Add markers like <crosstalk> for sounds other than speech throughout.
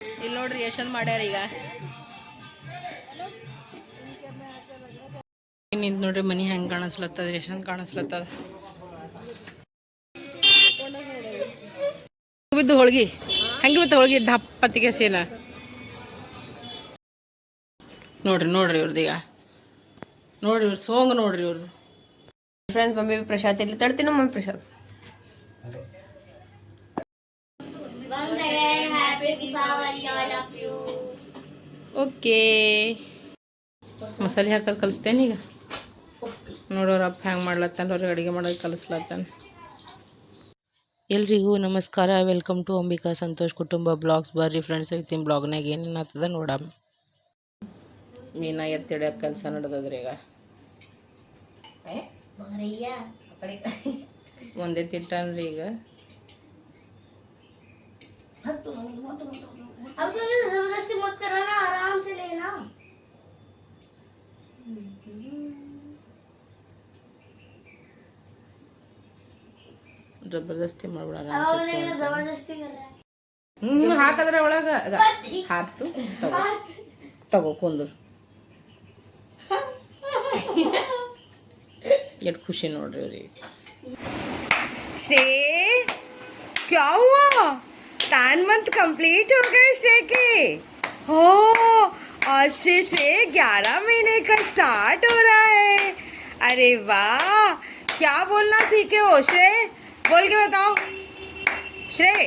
ಇಲ್ಲಿ ನೋಡ್ರಿ ಎಷ್ಟೊಂದು ಮಾಡ್ಯಾರ ಈಗ. ನಿಂತ ನೋಡ್ರಿ ಮನಿ ಹೆಂಗ್ ಕಾಣಿಸ್ಲತ್ತದ ಯಶಂದ್ ಕಾಣಿಸ್ಲತ್ತದ. ಬಿದ್ದು ಹೋಳ್ಗಿ? ಹಂಗೆ ಬಿತ್ತು ಹೋಳ್ಗಿ? ಡಪ್ಪತ್ತಿಗೆ ಸೇನ. ನೋಡ್ರಿ ನೋಡ್ರಿ ಇವ್ರದ್ದು ಈಗ. ನೋಡ್ರಿ ಇವ್ರ ಸೋಂಗ್ ನೋಡ್ರಿ ಇವ್ರದ್ದು ಫ್ರೆಂಡ್ಸ್ ಮಮ್ಮಿ ಪ್ರಸಾದ್ ಇಲ್ಲಿ ತಳ್ತೀನಿ ಮಮ್ಮಿ ಪ್ರಸಾದ್. ಓಕೆ ಮಸಾಲೆ ಹಾಕೋದು ಕಲಿಸ್ತೇನೆ ಈಗ. ನೋಡೋರು ಅಪ್ಪ ಹ್ಯಾಂಗೆ ಮಾಡ್ಲತ್ತಾನ ಅವ್ರಿಗೆ ಅಡುಗೆ ಮಾಡೋದು ಕಲಿಸ್ಲತ್ತಾನ. ಎಲ್ರಿಗೂ ನಮಸ್ಕಾರ. ವೆಲ್ಕಮ್ ಟು ಅಂಬಿಕಾ ಸಂತೋಷ್ ಕುಟುಂಬ ಬ್ಲಾಗ್ಸ್. ಬರ್ರಿ ಫ್ರೆಂಡ್ಸ್ ಇವತ್ತಿನ ಬ್ಲಾಗ್ನಾಗ ಏನೇನು ಆಗ್ತದ ನೋಡಮ್ಮ ಮೀನ ಎತ್ತಿಡ ಕೆಲಸ ನಡೆದದ್ರಿ ಈಗ. ಒಂದೇ ತಿಟ್ಟನ್ರಿ ಈಗ. जबरदस्ती मत करो ना आराम से लेना ಜಬರ್ದಸ್ತಿ ಮಾಡ್ಬಿಡ जबरदस्ती कर रहा है ಹ್ಞೂ ಹಾಕದ್ರ ಒಳಗ ಹಾಕ್ತು ತಗೋ ತಗೋ ಕುಂದ್ರು ಎಷ್ಟು ಖುಷಿ ನೋಡ್ರಿ ಅವ್ರಿಗೆ श्रेय क्या हुआ टेन मंथ कंप्लीट हो गए श्रेय के। हो, और से श्रेय ग्यारह महीने का स्टार्ट हो रहा है। अरे वाह, क्या बोलना सीखे हो श्रेय? बोल के बताओ। श्रेय,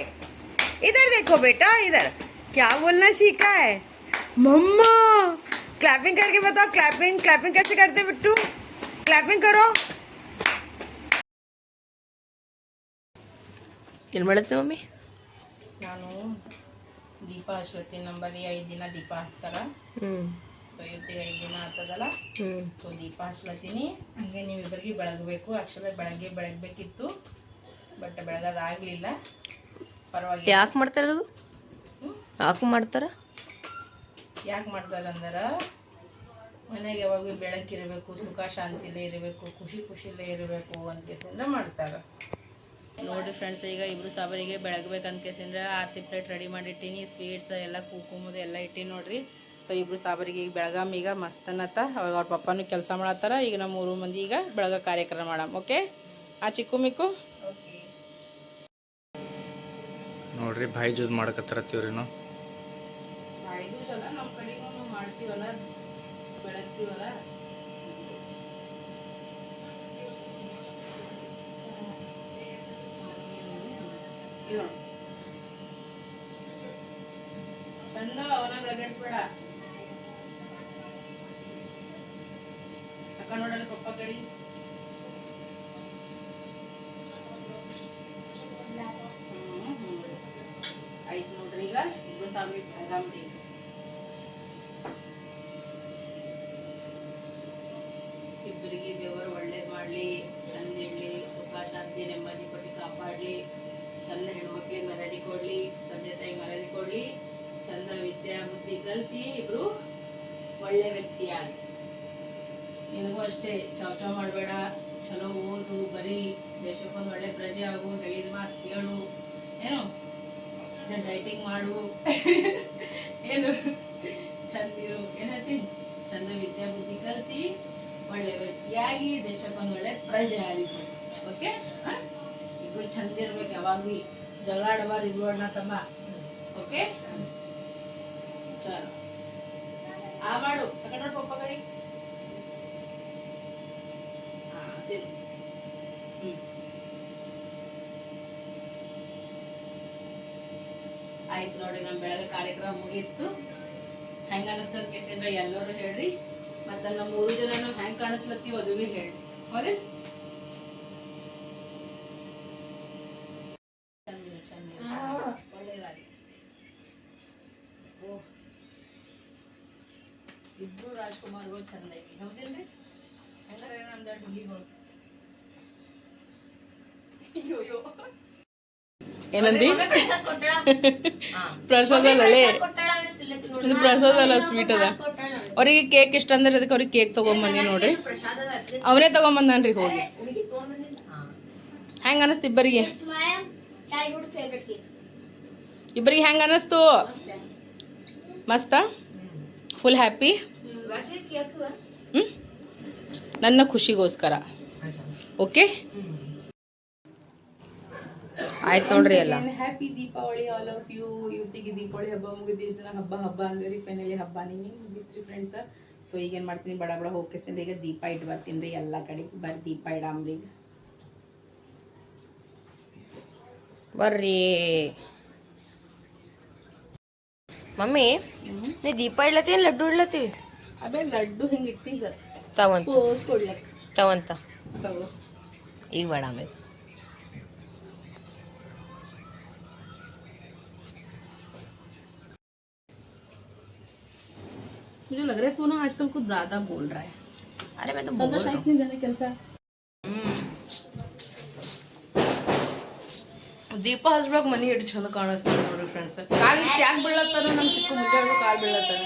इधर देखो बेटा, इधर। क्या बोलना सीखा है? मम्मा क्लैपिंग करके बताओ क्लैपिंग क्लैपिंग कैसे करते बिट्टू? क्लैपिंग करो। मम्मी? ನಾನು ದೀಪ ಅಶ್ವತಿ ನಂಬಲ್ಲಿ ಐದು ದಿನ ದೀಪ ಹಚ್ತಾರ. ಹ್ಮ್. ಇವತ್ತಿಗೆ ಐದು ದಿನ ಆತದಲ್ಲ ಸೊ ದೀಪ ಹಚ್ಲತ್ತೀನಿ. ಹಂಗೆ ನೀವಿಬ್ಬರಿಗೆ ಬೆಳಗಬೇಕು. ಆ್ಯಕ್ಚುಲಿ ಬೆಳಗ್ಗೆ ಬೆಳಗ್ಬೇಕಿತ್ತು. ಬಟ್ ಬೆಳಗದಾಗ್ಲಿಲ್ಲ ಪರವಾಗಿ ಯಾಕೆ ಮಾಡ್ತಾರ ಯಾಕೆ ಮಾಡ್ತಾರ? ಯಾಕೆ ಅಂದರ ಮನೆಗೆ ಯಾವಾಗ ಬೆಳಕಿರಬೇಕು ಸುಖ ಶಾಂತಿಲೇ ಇರಬೇಕು ಖುಷಿ ಖುಷಿಲೇ ಇರಬೇಕು ಅಂತ ಕೇಸಿಂದ ಮಾಡ್ತಾರೆ. ನೋಡಿ ಫ್ರೆಂಡ್ಸ್ ಈಗ ಇಬ್ರು ಸಾಬರಿಗೆ ಬೆಳಗ್ಬೇಕಂತ ಕೇಸಿಂದ್ರೆ ಆರತಿ ಪ್ಲೇಟ್ ರೆಡಿ ಮಾಡಿಟ್ಟಿನಿ ಸ್ವೀಟ್ಸ್ ಎಲ್ಲ ಕುಂಕುಮದು ಎಲ್ಲ ಇಟ್ಟಿನಿ ನೋಡ್ರಿ. ಸೊ ಇಬ್ರು ಸಾಬರಿಗೆ ಈಗ ಬೆಳಗಾಮ್ ಈಗ ಮಸ್ತನತ್ತ. ಅವಾಗ ಅವ್ರ ಪಪ್ಪನೂ ಕೆಲಸ ಮಾಡತ್ತಾರ. ಈಗ ನಮ್ಮ ಮೂರು ಮಂದಿ ಈಗ ಬೆಳಗ ಕಾರ್ಯಕ್ರಮ ಮಾಡಮ್ ಓಕೆ? ಆ ಚಿಕ್ಕು ಮಿಕ್ಕು? ನೋಡ್ರಿ ಬಾಯಿ ಜೂದ್ ಮಾಡಕತ್ತಾರತ್ತೀವ್ರಿ ನಾವು ನಮ್ಮ ಕಡೆಗೂ ಮಾಡ್ತೀವಲ್ಲ ಬೆಳಗ್ತೀವಲ್ಲ. ಚಂದ ಅವನ ಬೆಳಗಡಿಸ್ಬೇಡ ಅಕ್ಕ ನೋಡಲ್ಲ ಪಪ್ಪ ಕಡಿ. ಆಯ್ತು ನೋಡ್ರಿ ಈಗ ಇಬ್ರು ಸಾವಿರ ಬೆಳಗಾಮ್ರಿ ಇಬ್ಬರಿಗೆ ದೇವರು ಒಳ್ಳೇದು ಮಾಡಲಿ, ಚಂದ ಇಡ್ಲಿ, ಸುಖ, ಶಾಂತಿ, ನೆಮ್ಮದಿ ಕೊಟ್ಟು ಕಾಪಾಡಲಿ. ಚಂದ ಹೆಣ್ಮಕ್ಳಿಗೆ ಮರ್ಯಾದೆ ಕೊಡ್ಲಿ, ತಂದೆ ತಾಯಿ ಮರ್ಯಾದೆ ಕೊಡ್ಲಿ, ಚಂದ ವಿದ್ಯಾ ಬುದ್ಧಿ ಕಲ್ತಿ ಇಬ್ರು ಒಳ್ಳೆ ವ್ಯಕ್ತಿ ಆಗಿ. ನಿನಗೂ ಅಷ್ಟೇ, ಚಾವ್ ಮಾಡಬೇಡ, ಚಲೋ ಓದು, ಬರೀ ದೇಶಕ್ಕೊಂದು ಒಳ್ಳೆ ಪ್ರಜೆ ಆಗು, ಹೇಳಿದ ಮಾತು ಕೇಳು, ಏನು? ಡೈಟಿಂಗ್ ಮಾಡು. ಏನು? ಚಂದಿರು ಏನತಿ ಚಂದ ವಿದ್ಯಾ ಬುದ್ಧಿ ಕಲ್ತಿ, ಒಳ್ಳೆ ವ್ಯಕ್ತಿಯಾಗಿ ದೇಶಕ್ಕೊಂದು ಒಳ್ಳೆ ಪ್ರಜೆ ಆಗಿ. ಓಕೆ? ಇಬ್ರು ಚಂದ ಇರ್ಬೇಕು, ಯಾವಾಗ್ಲಿ ಜಗಳ ಇರು ಅಣ್ಣ ತಮ್ಮ. ಓಕೆ ಆ ಮಾಡು ತಗೊಂಡ್ರ ಪಪ್ಪ ಕಡೆ. ಆಯ್ತು ನೋಡಿ ನಮ್ಮ ಬೆಳಗ್ಗೆ ಕಾರ್ಯಕ್ರಮ ಮುಗೀತು. ಹೆಂಗ ಅನಿಸ್ತದ ಕೇಸಂದ್ರೆ ಎಲ್ಲರೂ ಹೇಳ್ರಿ. ಮತ್ತೆ ನಮ್ಮ ಮೂರು ಜನ ಹೆಂಗ್ ಕಾಣಿಸ್ಲತ್ತೀವಿ ಅದು ಭೀ ಹೇಳ್ರಿ. ಹೌದೇ ಚಂದ ಚಂದ ಒಳ್ಳೇದಾಗಿ ಓ ಇಬ್ರು ರಾಜ್ಕುಮಾರ್ಗಳು ಚಂದ ಐತಿ ಹೌದಿಲ್ರಿ ಹಂಗಾರೆ ನಮ್ದು ಡುಲಿಗಳು ಅಯ್ಯೋ ಏನಂದಿ? ಪ್ರಸಾದ ಅಲ್ಲೇ. ಇದು ಪ್ರಸಾದ ಅಲ್ಲ ಸ್ವೀಟ್ ಅದ. ಅವರಿಗೆ ಕೇಕ್ ಇಷ್ಟ ಅಂದ್ರೆ ಅದಕ್ಕೆ ಅವ್ರಿಗೆ ಕೇಕ್ ತಗೊಂಬಂದಿ ನೋಡ್ರಿ ಅವನೇ ತಗೊಂಬಂದನ್ರಿ ಹೋಗಿ. ಹೆಂಗ ಅನಸ್ತು ಇಬ್ಬರಿಗೆ? ಇಬ್ಬರಿಗೆ ಹೆಂಗ ಅನಸ್ತು? ಮಸ್ತ. ಫುಲ್ ಹ್ಯಾಪಿ ನನ್ನ ಖುಷಿಗೋಸ್ಕರ. ಓಕೆ ಆಯ್ತು ನೋಡ್ರಿ ಎಲ್ಲ. Happy Deepavali all of you ಇವತ್ತಿಗೆ ದೀಪಾವಳಿ ಹಬ್ಬ ಮುಗಿದ ದಿವಸ ಹಬ್ಬ ಹಬ್ಬ ಅಂದ್ರಿ ಫೈನಲಿ ಹಬ್ಬನೇ ಮುಗಿತ್ರಿ ಫ್ರೆಂಡ್ಸ್ ಸೊ ಈಗ ಏನು ಮಾಡ್ತೀನಿ? ಬಡ ಬಡ ಹೋಗ್ಕೇಸಿಂದ ಈಗ ದೀಪ ಇಟ್ಟು ಬರ್ತೀನಿ ರೀ ಎಲ್ಲ ಕಡೆ. ಬರ್ರಿ ದೀಪ ಇಡಾಮ್ರಿ ಈಗ ಬರ್ರಿ. ಮಮ್ಮಿ ನೀ ದೀಪ ಇಡ್ಲತ್ತಿ ಲಡ್ಡು ಇಡ್ಲತ್ತಿ? ಅಬೆ ಲಡ್ಡು ಹೆಂಗ मुझे लग रहा है तू ना आजकल कुछ ज़्यादा बोल रहा है अरे मैं तो बोल रहा हूँ संतोष इतनी कैसा दीपा हजबग मनी हेड छन काणस ना रेफरेंस बिल्ला तर ना चिकू मुझे काल बिल्ला तर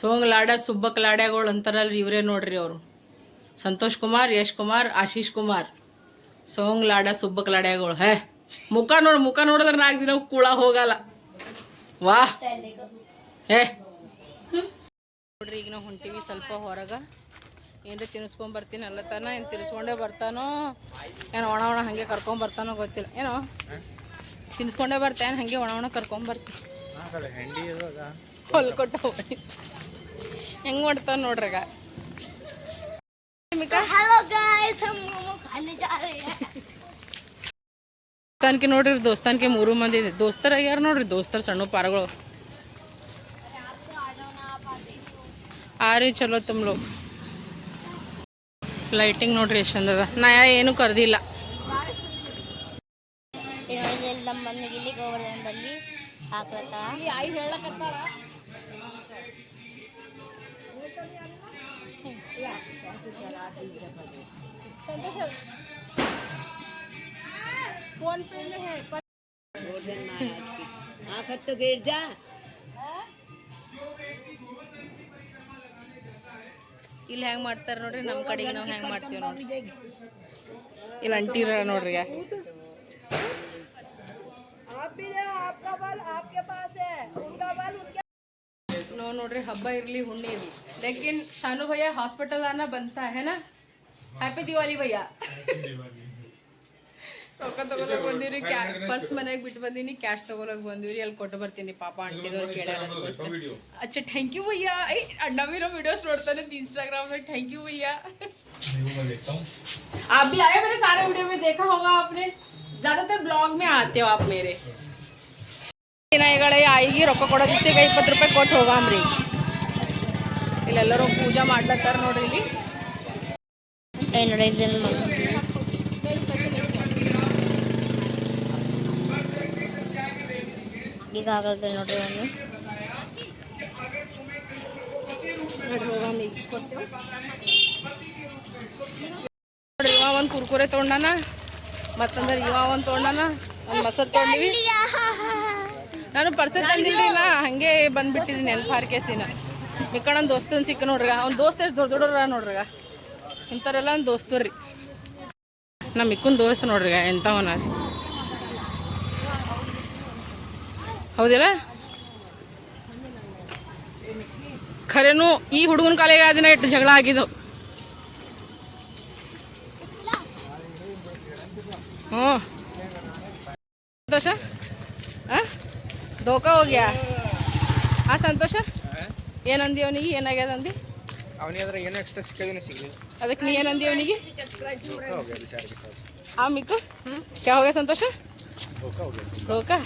ಸೋಂಗ್ ಲಾಡ ಸುಬ್ಬಕ್ ಲಾಡ್ಯಾಗಳು ಅಂತಾರಲ್ರಿ ಇವರೇ ನೋಡ್ರಿ ಅವರು. ಸಂತೋಷ್ ಕುಮಾರ್ ಯಶ್ ಕುಮಾರ್ ಆಶೀಶ್ ಕುಮಾರ್. ಸೋಂಗ್ ಲಾಡ ಸುಬ್ಬಕ್ ಲಾಡ್ಯಾಗಳು ಹೇ ಮುಖ ನೋಡ್ ಮುಖ ನೋಡಿದ್ರೆ ನಾಲ್ಕು ದಿನ ಕುಳ ಹೋಗಲ್ಲ. ವಾ. ಹೇ. ನೋಡ್ರಿ ಈಗ ನಾವು ಹೊಂಟೀವಿ ಸ್ವಲ್ಪ ಹೊರಗೆ. ಏನ್ರಿ ತಿನ್ಸ್ಕೊಂಡ್ ಬರ್ತೀನಿ ಅಲ್ಲತಾನ ಏನು ತಿನ್ಸ್ಕೊಂಡೇ ಬರ್ತಾನೋ ಏನು ಒಣ ಒಣ ಹಾಗೆ ಕರ್ಕೊಂಡ್ ಬರ್ತಾನೋ ಗೊತ್ತಿಲ್ಲ. ಏನೋ ತಿನ್ಸ್ಕೊಂಡೇ ಬರ್ತಾನೆ ಹಾಗೆ ಒಣ ಒಣ ಕರ್ಕೊಂಡ್ ಬರ್ತೀನಿ ಹೊಲ್ಕೊಟ್ಟ ಹೆಂಗ್. ಮಾಡ್ತಾವ ನೋಡ್ರಗ ದೋಸ್ತಾನ್ಕೆ ನೋಡ್ರಿ ದೋಸ್ತನ್ಕೆ ಮೂರು ಮಂದಿ ಇದೆ ದೋಸ್ತರ ಯಾರು ನೋಡ್ರಿ? ದೋಸ್ತರ್ ಸಣ್ಣ ಪಾರಗಳು. ಆರಿ ಚಲೋ ತುಂಬಲು ಲೈಟಿಂಗ್ ನೋಡ್ರಿ ಎಷ್ಟಂದದ ನಾ ಏನೂ ಕರ್ದಿಲ್ಲ. ಹಾಕ್ಲತ್ತಾಳ ಫೋನ್ ಪೇ ಹೇ ಇಲ್ಲಿ ಹೆಂಗ್ ಮಾಡ್ತಾರ ನೋಡ್ರಿ ನಮ್ಮ ಕಡೆಗೆ ನಾವು ಹೆಂಗ್ ಮಾಡ್ತೀವಿ ನೋಡ್ರಿ. ಇಲ್ಲಿ ಅಂಟಿರ ನೋಡ್ರಿ. ನಾವು ನೋಡ್ರಿ ಹಬ್ಬ ಇರ್ಲಿ ಹುಣ್ಣಿ ಇರ್ಲಿ ಲೇಕಿನ್ ಶಾನು ಭಯ್ಯ ಹಾಸ್ಪಿಟಲ್ ಆನ ಬಂತ ಹೇನಾ ಹ್ಯಾಪಿ ದಿವಾಲಿ ಭಯ್ಯ ರೊಕ್ಕ ತಗೊಳಕ್ ಬಂದಿವ್ರಿ ಪರ್ಸ್ ಮನೆಗೆ ಬಿಟ್ಟು ಬಂದೀನಿ ಕ್ಯಾಶ್ ತಗೊಳಕ್ ಬಂದಿವ್ರಿ ಅಲ್ಲಿ ಕೊಟ್ಟು ಬರ್ತೀನಿ ಪಾಪ ಅಂಟಿದವ್ರು ಕೇಳ್ಯಾರ ಅದಕ್ಕೋಸ್ಕರ अच्छा थैंक यू भैया ए अड्डा मेरा वीडियोस ನೋಡ್ತಾನೆ इंस्टाग्राम में थैंक यू भैया आप भी आए मेरे सारे वीडियो में देखा होगा आपने ज्यादातर ब्लॉग में आते हो आप मेरे ದಿನಗಳ ಆಯಿಗೆ ರೊಕ್ಕ ಕೊಡೋದಿತ್ತೀಗ ಇಪ್ಪತ್ತು ರೂಪಾಯಿ ಕೊಟ್ಟು ಹೋಗಾಮ್ರಿ. ಇಲ್ಲೆಲ್ಲರೂ ಪೂಜೆ ಮಾಡ್ಲತ್ತಾರ ನೋಡ್ರಿ ಇಲ್ಲಿ. ಈಗ ಆಗಲ್ರಿ ನೋಡ್ರಿ ಒಂದು. ನೋಡ್ರಿ ಇವ ಒಂದು ಕುರ್ಕುರೆ ತೊಗೊಂಡಾನ ಮತ್ತಂದ್ರೆ ಇವ ಒಂದು ತೊಗೊಂಡಾನ ಒಂದು ಮೊಸರು ತೊಗೊಂಡಿವಿ. ನಾನು ಪರ್ಸೆ ತಂದಿಲ್ಲ ಹಂಗೆ ಬಂದ್ಬಿಟ್ಟಿದ್ದೀನಿ ನೆನಪು ಹಾರ್ಕೇಸಿನ ಮಿಕ್ಕಣ ಒಂದು ದೋಸ್ತನ್ ಸಿಕ್ಕ ನೋಡ್ರಿ, ಅವ್ನ ದೋಸ್ತ ಎಷ್ಟು ದೊಡ್ಡ ದೊಡ್ಡವ್ರ ನೋಡ್ರಿಗ ಇಂಥವ್ರೆಲ್ಲ ಒಂದು ದೋಸ್ತರು ನಮ್ಮ ಮಿಕ್ಕನ್ ದೋಸ್ತ ನೋಡ್ರಿಗ ಎಂಥವನ. ಹೌದಿಲ್ಲ? ಖರೇನು ಈ ಹುಡುಗನ ಕಾಲಿಗೆ ದಿನ ಎಷ್ಟು ಜಗಳ ಆಗಿದ್ದು. ಹ್ಞೂ ಸಂತೋಷ ಆ ಧೋಕಾ ಹೋಗ್ಯಾ? ಆ ಸಂತೋಷ? ಏನಂದಿ ಅವನಿಗೆ? ಏನಾಗ್ಯದ ಅಂದಿ? ಅವನಿಗೆ ಅದ್ರ ಏನೋ ಎಕ್ಸ್ಟ್ರಾ ಸಿಕ್ಕಿದ್ರೆ ಸಿಗಲಿಲ್ಲ ಅದಕ್ಕೆ ನೀ ಏನಂದಿ ಅವನಿಗೆ? ಆ ಮಿಕ್ಕು? ಕ್ಯಾ ಹೋಗ್ಯ ಸಂತೋಷ? ಧೋಕಾ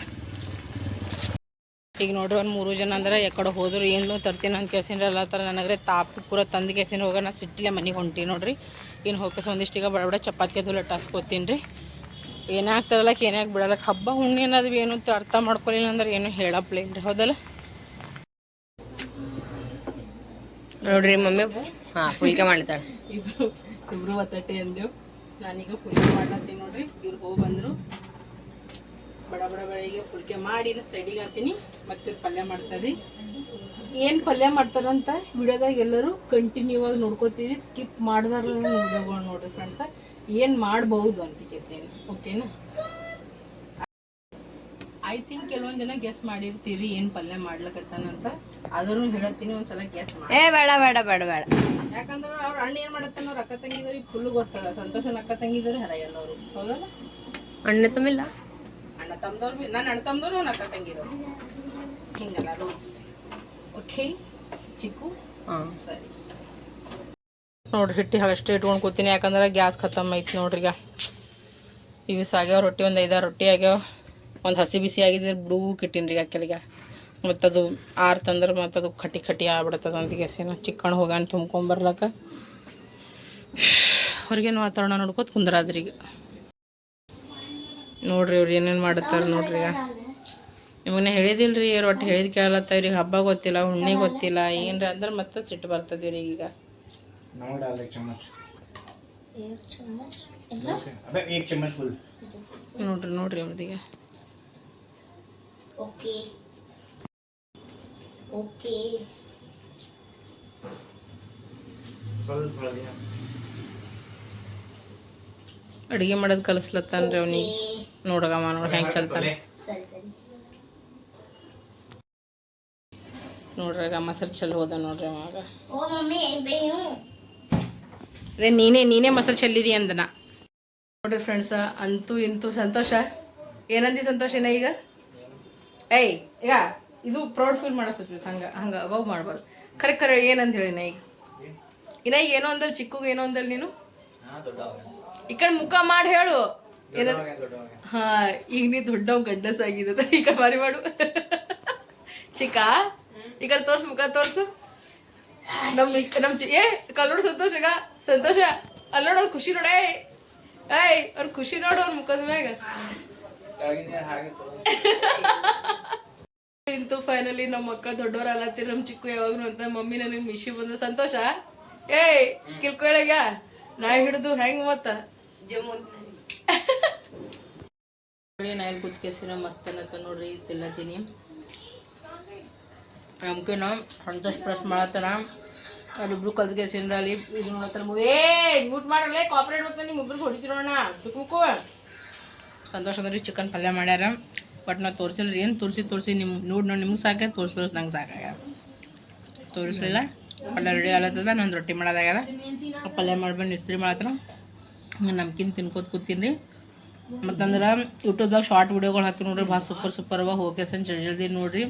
ಈಗ ನೋಡ್ರಿ ಒಂದು ಮೂರು ಜನ ಅಂದ್ರೆ ಎಕಡೆ ಹೋದ್ರು ಏನು ತರ್ತೀನಿ ಅಂತ ಕೇಳ್ಸಿನ್ರಿ ಎಲ್ಲ ಥರ ನನಗ್ರೆ ತಾಪು ಪೂರ ತಂದು ಕೇಸಿನ ಹೋಗ ನಾ ಸಿಟ್ಟಿಲೆ ಮನೆಗೆ ಹೊಂಟಿ ನೋಡ್ರಿ. ಇನ್ನು ಹೋಗಸ ಒಂದಿಷ್ಟು ಈಗ ಬಡ ಬಡ ಚಪಾತಿ ಅದು ಲಟ್ಟಾಸ್ಕೊತೀನಿ ರೀ ಏನೇ ಆಗ್ತದಲ್ಲ ಏನೇ ಬಿಡಲ್ಲ ಹಬ್ಬ ಹುಣ್ಣಿ ಅನ್ನೋದು ಏನು ಅಂತ ಅರ್ಥ ಮಾಡ್ಕೊಳ್ಳಿಲ್ಲ ಅಂದ್ರೆ ಏನು ಹೇಳಪ್ಲೇನ್ ರೀ ಹೌದಲ್ಲ? ನೋಡ್ರಿ ಮಮ್ಮಿ ಹಾ ಫುಲ್ಕೆ ಮಾಡ್ತಾಳೆ ಇಬ್ರು ಇಬ್ರು ಒತ್ತಟ್ಟೆ ಅಂದೆವು ನಾನೀಗ ಪುಲ್ಕೆ ಮಾಡ್ಲತ್ತೀನಿ ನೋಡ್ರಿ. ಇವ್ರು ಹೋಗಿ ಬಂದರು. ಬಡ ಬಡ ಬೆಳಿಗ್ಗೆ ಫುಲ್ಕೆ ಮಾಡಿ ಸೈಡಿಗೆ ಹಾಕ್ತೀನಿ. ಮತ್ತೆ ಪಲ್ಯ ಮಾಡ್ತಾರೆ ಏನು ಪಲ್ಯ ಮಾಡ್ತಾರಂತ? ವಿಡಿಯೋದಾಗ ಎಲ್ಲರೂ ಕಂಟಿನ್ಯೂ ಆಗಿ ನೋಡ್ಕೋತೀರಿ. ಸ್ಕಿಪ್ ಮಾಡ್ದಾರ ನೋಡ್ರಿ ಫ್ರೆಂಡ್ಸ ಏನು ಮಾಡಬಹುದು ಅಂತ ಕೇಸೇನು ಓಕೆನಾ ಐ ಥಿಂಕ್ ಕೆಲವೊಂದ್ ಜನ ಗೆಸ್ ಮಾಡಿರ್ತೀರಿ ಏನ್ ಪಲ್ಯ ಮಾಡ್ಲಕತ್ತಾನಂತ. ಆದ್ರೂ ಹೇಳತ್ತೀನಿ ಒಂದ್ಸಲ ಗೆಸ್ ಮಾಡಿ. ಏ ಬೇಡ ಬೇಡ ಬೇಡ ಬೇಡ. ಯಾಕಂದ್ರೆ ಅವ್ರ ಅಣ್ಣ ಏನ್ ಮಾಡತ್ತಾನ ಅವ್ರ ಅಕ್ಕ ತಂಗಿದವ್ರಿಗೆ ಫುಲ್ ಗೊತ್ತದ. ಸಂತೋಷನ ಅಕ್ಕ ತಂಗಿದವ್ರು ಹರಯಲ್ಲ ಅವರು. ಹೌದಲ್ಲ? ಅಣ್ಣ ತಮ್ಮಿಲ್ಲ? ಅಣ್ಣ ತಮ್ದವ್ರು ಬಿ ನನ್ನ ಅಣ್ಣ ತಮ್ದವ್ರು ಅವ್ನ ಅಕ್ಕ ತಂಗಿದವ್ರು. ಹಿಂಗಲ್ಲ ರೂಲ್ಸ್ ಓಕೆ ಚಿಕ್ಕು? ಹಾಂ. ಸರಿ. ನೋಡ್ರಿ ಹಿಟ್ಟಿ ಅಷ್ಟೇ ಇಟ್ಕೊಂಡು ಕೂತೀನಿ, ಯಾಕಂದ್ರೆ ಗ್ಯಾಸ್ ಖತಮ್ ಐತಿ ನೋಡ್ರಿ ಈಗ. ಇವು ಆಗ್ಯಾವ ರೊಟ್ಟಿ, ಒಂದು ಐದಾರು ರೊಟ್ಟಿ ಆಗ್ಯಾವ. ಒಂದು ಹಸಿ ಬಿಸಿ ಆಗಿದ್ರೆ ಕೆಳಗ ಮತ್ತು ರೀ ಕೆಳಗೆ ಮತ್ತದು ಮತ್ತು ಮತ್ತದು ಕಟ್ಟಿ ಕಟ್ಟಿ ಆಗ್ಬಿಡ್ತದೆ ಅಂತ ಗ್ಯಾಸಿನ ಹೋಗ್ಯಾನ ಹೋಗಾಣ ತುಂಬ್ಕೊಂಬರ್ಲಕ್ಕ ಅವ್ರಿಗೇನು ವಾತಾವರಣ ನೋಡ್ಕೊತ ಕುಂದ್ರಾದ್ರಿ ಈಗ. ನೋಡ್ರಿ ಇವ್ರು ಏನೇನು ಮಾಡುತ್ತಾರೆ ನೋಡ್ರಿ ಈಗ. ಹೇಳಿದಿಲ್ಲರಿ ಹೇಳಿದಿಲ್ರಿ, ರೊಟ್ಟಿ ಹೇಳಿದ ಕೇಳತ್ತವ್ರಿ ಹಬ್ಬ ಗೊತ್ತಿಲ್ಲ ಹುಣ್ಣಿ ಗೊತ್ತಿಲ್ಲ, ಏನ್ರ ಅಂದ್ರೆ ಮತ್ತೆ ಸಿಟ್ಟು ಬರ್ತದೆ ರೀ ಈಗ. नमक डाल एक चम्मच अबे एक चम्मच फुल ನೋಡ್ರಿ ನೋಡ್ರಿ ಅವ್ರದೀಗ फुल थोड़ा दिया ಅಡುಗೆ ಮಾಡೋದು ಕಲಿಸ್ಲತ್ತಾನ್ರಿ ಅವ್ನಿಗೆ ನೋಡಗಮ್ಮ ನೋಡಿ ಹೆಂಗೆ ಚಲ್ತಾನೆ ನೋಡ್ರಾಗ ಮೊಸರು ಚೆಲ್ಲಿ ಹೋದ ನೋಡ್ರಿ ಅವಾಗ ಅದೇ ನೀನೇ ನೀನೇ ಮೊಸರು ಚೆಲ್ಲಿದಿ ಅಂದನ. ನೋಡ್ರಿ ಫ್ರೆಂಡ್ಸ ಅಂತೂ ಇಂತೂ ಸಂತೋಷ. ಏನಂದಿ ಸಂತೋಷ ಏನ ಈಗ? ಏಯ್ ಈಗ ಇದು ಪ್ರೌಡ್ ಫೀಲ್ ಮಾಡಿಸ್ತೀವಿ ಹಂಗೆ ಹಂಗೆ ಅಗೋ ಮಾಡಬಾರ್ದು. ಕರೆ ಕರೆ ಏನಂತ ಹೇಳಿ ನಾ ಈಗ? ಇನ್ನ ಈಗ ಏನೋ ಅಂದಲ್ಲಿ ಚಿಕ್ಕಗೆ ಏನೋ ಅಂದಲ್ಲಿ ನೀನು? ಈ ಕಡೆ ಮುಖ ಮಾಡಿ ಹೇಳು. ಏನಂತ ಹಾ ಈಗ ನೀ ದೊಡ್ಡವ್ ಗಂಡಸ ಆಗಿದೆ ಈ ಕಡೆ ಬಾರಿ ಮಾಡು. ಚಿಕ್ಕ? ಈ ಕಡೆ ತೋರ್ಸು ಮುಖ ತೋರ್ಸು. ನಮ್ ನಮ್ ಚಿ- ಏ ಕಲ್ಲೋಡು ಸಂತೋಷಗ ಸಂತೋಷ. ಅಲ್ಲಿ ನೋಡು ಅವ್ರ ಖುಷಿ ನೋಡ ಏಯ್. ಅವ್ರ ಖುಷಿ ನೋಡು ಅವ್ರ ಮುಖದ ಮ್ಯಾಗ. <laughs> ಇಂತೂ ಫೈನಲಿ ನಮ್ಮ ಮಕ್ಕಳ ದೊಡ್ಡವ್ರ ಆಗತ್ತೀರಿ ನಮ್ಮ ಚಿಕ್ಕು ಯಾವಾಗ್ನು ಅಂತ ಮಮ್ಮಿ ನನಗೆ ಮಿಶಿ ಬಂದ ಸಂತೋಷ. ಏಯ್ ಕಿಲ್ಕೊಳಗ ನಾ ಹಿಡಿದು ಹೆಂಗ್ ಮತ್ತ? <laughs> ನೋಡಿ ನಾ ಇಲ್ಲಿ ಕುತ್ಕೇಸಿನ ಮಸ್ತ್ ಅನ್ನತ್ತ ನೋಡ್ರಿ ತಿಲ್ಲತೀನಿ ನಮ್ಕೇನ ಸಂತೋಷ ಪ್ರೆಸ್ ಮಾಡತ್ತನ ಅಲ್ಲಿಬ್ರು ಕಲ್ತ್ಕೇಸಿನ್ರ ಅಲ್ಲಿ ಇದು ನೋಡತ್ತಾರ ಏ ಮ್ಯೂಟ್ ಮಾಡಲೇ ಕಾಪರೇಟ್ ಮತ್ತೆ ನಿಮ್ಮ ಇಬ್ರಿಗೆ ಹೊಡಿತಿರೋಣ ಚುಕ್ಕು ಸಂತೋಷ ಅಂದ್ರೆ ಚಿಕನ್ ಪಲ್ಯ ಮಾಡ್ಯಾರ. ಬಟ್ ನಾವು ತೋರಿಸಿಲ್ಲ ರೀ ಏನು ತೋರಿಸಿ ತೋರಿಸಿ ನಿಮ್ಮ ನೋಡಿ ನೋಡಿ ನಿಮ್ಗೆ ಸಾಕೆ ತೋರ್ಸಿ ತೋರಿಸ್ತ ನಂಗೆ ಸಾಕಾಗ ತೋರಿಸಲಿಲ್ಲ, ಪಲ್ಯ ರೆಡಿ ಆಗತ್ತದ, ನಂದು ರೊಟ್ಟಿ ಮಾಡೋದಾಗ್ಯದ. ಪಲ್ಯ ಮಾಡ್ಬಂದು ಇಸ್ತ್ರಿ ಮಾಡತ್ರ. ನಮ್ಕಿನ್ ತಿನ್ಕೋತ ಕೂತೀನಿ ಮತ್ತಂದ್ರೆ ಯೂಟ್ಯೂಬ್ದಾಗ ಶಾರ್ಟ್ ವಿಡಿಯೋಗಳು ಹಾಕಿ ನೋಡ್ರಿ, ಭಾಳ ಸೂಪರ್ ಸೂಪರ್ ಅವ ಹೋಗಿ ಜಲ್ದಿ ಜಲ್ದಿ ನೋಡ್ರಿ.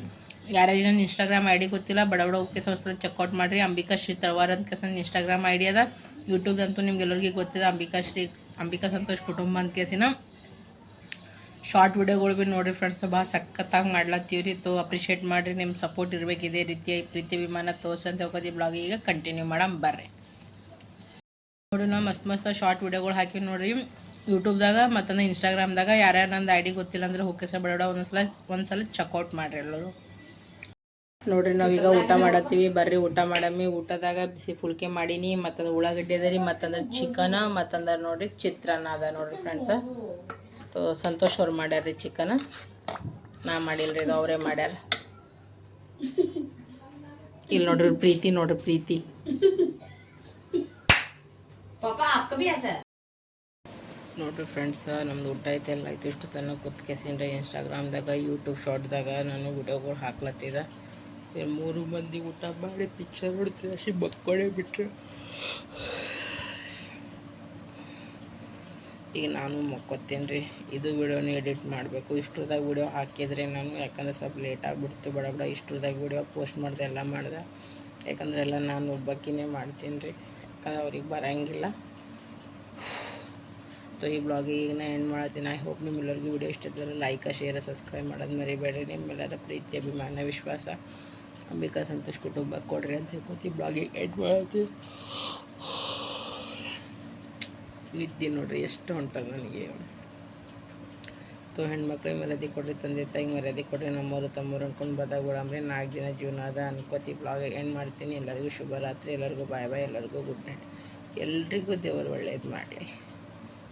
ಯಾರ್ಯಾರು ನನ್ನ ಇನ್ಸ್ಟಾಗ್ರಾಮ್ ಐ ಡಿ ಗೊತ್ತಿಲ್ಲ ಬಡ ಬಡ ಓಕೆ ಸಲ ಚೆಕ್ಔಟ್ ಮಾಡಿರಿ. ಅಂಬಿಕಾ ಶ್ರೀ ತಳವಾರ್ ಅಂತ ಕೆಸ ಇನ್ಸ್ಟಾಗ್ರಾಮ್ ಐ ಡಿ ಅದ. ಯೂಟ್ಯೂಬ್ದಂತೂ ನಿಮ್ಗೆಲ್ಲರಿಗೂ ಗೊತ್ತಿದೆ, ಅಂಬಿಕಾ ಶ್ರೀ, ಅಂಬಿಕಾ ಸಂತೋಷ್ ಕುಟುಂಬ ಅಂತ ಕೇಸಿನ ಶಾರ್ಟ್ ವಿಡಿಯೋಗಳು ಭೀ ನೋಡಿರಿ ಫ್ರೆಂಡ್ಸ್ ಭಾಳ ಸಖತ್ತಾಗಿ ಮಾಡ್ಲತ್ತೀವ್ರಿ. ತೋ ಅಪ್ರಿಷಿಯೇಟ್ ಮಾಡಿರಿ ನಿಮ್ಮ ಸಪೋರ್ಟ್ ಇರಬೇಕು ಇದೇ ರೀತಿಯ ಪ್ರೀತಿ ವಿಮಾನ ತೋರ್ಸಂತ ಹೋಗೋದು ಬ್ಲಾಗ್ ಈಗ ಕಂಟಿನ್ಯೂ ಮಾಡಮ್, ಬರ್ರಿ. ನೋಡಿ ನಾವು ಮಸ್ತ್ ಮಸ್ತ್ ಶಾರ್ಟ್ ವಿಡಿಯೋಗಳು ಹಾಕಿ ನೋಡಿರಿ. ಯೂಟ್ಯೂಬ್ದಾಗ ಮತ್ತೊಂದು ಇನ್ಸ್ಟಾಗ್ರಾಮ್ದಾಗ ಯಾರ್ಯಾರು ನಂದು ಐ ಡಿ ಗೊತ್ತಿಲ್ಲ ಅಂದ್ರೆ ಹೋಗಿ ಸಲ ಒಂದ್ಸಲ ಒಂದ್ಸಲ ಚೆಕ್ಔಟ್ ಮಾಡಿರಿ ಎಲ್ಲರೂ. ನೋಡ್ರಿ ನಾವೀಗ ಊಟ ಮಾಡತ್ತೀವಿ. ಬರ್ರಿ ಊಟ ಮಾಡಮ್ಮಿ. ಊಟದಾಗ ಬಿಸಿ ಫುಲ್ಕೆ ಮಾಡೀನಿ. ಮತ್ತಂದ್ರೆ ಉಳ್ಳಾಗಡ್ಡೆ ಅದರಿ ರೀ ಮತ್ತಂದ್ರೆ ಚಿಕನ ಮತ್ತಂದ್ರೆ ನೋಡ್ರಿ ಚಿತ್ರಾನ್ನ ಅದ ನೋಡ್ರಿ ಫ್ರೆಂಡ್ಸ ತೋ ಸಂತೋಷ್ ಅವ್ರು ಮಾಡ್ಯಾರ್ರಿ ಚಿಕನ ನಾ ಮಾಡಿಲ್ರಿ ಇದು ಅವರೇ ಮಾಡ್ಯಾರ. ಇಲ್ಲಿ ನೋಡ್ರಿ ಪ್ರೀತಿ ನೋಡ್ರಿ ಪ್ರೀತಿ. ನೋಡ್ರಿ ಫ್ರೆಂಡ್ಸ್ ನಮ್ದು ಊಟ ಐತೆ ಎಲ್ಲ ಐತೆ. ಇಷ್ಟು ತನಕ ಕುತ್ಕೆಸಿನ್ರಿ ಇನ್ಸ್ಟಾಗ್ರಾಮ್ದಾಗ ಯೂಟ್ಯೂಬ್ ಶಾರ್ಟ್ದಾಗ ನಾನು ವಿಡಿಯೋಗಳು ಹಾಕ್ಲತ್ತಿದ. ಇವ್ರ್ ಮೂರು ಮಂದಿ ಊಟ ಮಾಡಿ ಪಿಕ್ಚರ್ ನೋಡ್ತೀವಿ ಅಷ್ಟೇ ಬಕ್ಕೊಡೆ ಬಿಟ್ಟರು ಈಗ ನಾನು ಮಕ್ಕೋತೀನಿ ರೀ ಇದು ವಿಡಿಯೋನ ಎಡಿಟ್ ಮಾಡಬೇಕು. ಇಷ್ಟ್ರದಾಗ ವಿಡಿಯೋ ಹಾಕಿದ್ರೆ ನಾನು, ಯಾಕಂದ್ರೆ ಸ್ವಲ್ಪ ಲೇಟ್ ಆಗಿಬಿಡ್ತು. ಬಡ ಬಡ. ಇಷ್ಟ್ರದಾಗ ವಿಡಿಯೋ ಪೋಸ್ಟ್ ಮಾಡಿದೆ, ಎಲ್ಲ ಮಾಡಿದೆ. ಯಾಕಂದ್ರೆ ಎಲ್ಲ ನಾನು ಒಬ್ಬಕ್ಕಿನೇ ಮಾಡ್ತೀನಿ ರೀ ಯಾಕಂದ್ರೆ ಅವ್ರಿಗೆ ಬರೋಂಗಿಲ್ಲ. ಸೊ ಈ ಬ್ಲಾಗ್ ಈಗ ನಾನು ಏನು ಮಾಡ್ತೀನಿ. ಐ ಹೋಪ್ ನಿಮ್ಮೆಲ್ಲರಿಗೂ ವಿಡಿಯೋ ಇಷ್ಟ ಇದ್ದರೆ ಲೈಕ್ ಶೇರ್ ಸಬ್ಸ್ಕ್ರೈಬ್ ಮಾಡೋದು ಮರಿಬೇಡ್ರಿ. ನಿಮ್ಮೆಲ್ಲರ ಪ್ರೀತಿ, ಅಭಿಮಾನ, ವಿಶ್ವಾಸ. ಅಂಬಿಕಾ ಸಂತೋಷ್ ಕುಟುಂಬ ಕೊಡ್ರಿ ಅಂತ ಹೇಳ್ಕೊತಿ ಬ್ಲಾಗಿಗೆ ಎಂಡ್ ಮಾಡ್ತೀವಿ ನಿದ್ದೆ ನೋಡ್ರಿ, ಎಷ್ಟು ಹೊಂಟದ ನನಗೆ. ತೋ ಹೆಣ್ಮಕ್ಳಿಗೆ ಮರ್ಯಾದೆ ಕೊಡ್ರಿ, ತಂದೆ ತಾಯಿಗೆ ಮರ್ಯಾದೆ ಕೊಡ್ರಿ ನಮ್ಮವರು ತಮ್ಮವ್ರು ಅನ್ಕೊಂಡು ಬದಾಗುಳಂಬ್ರಿ ನಾಲ್ಕು ದಿನ ಜೀವನ ಅದ ಅನ್ಕೋತಿ ಬ್ಲಾಗ್ ಎಂಡ್ ಮಾಡ್ತೀನಿ. ಎಲ್ಲರಿಗೂ ಶುಭರಾತ್ರಿ ಎಲ್ಲರಿಗೂ ಬಾಯ್ ಬಾಯ್ ಎಲ್ಲರಿಗೂ ಗುಡ್ ನೈಟ್ ಎಲ್ರಿಗೂ ದೇವರು ಒಳ್ಳೇದು ಮಾಡಲಿ.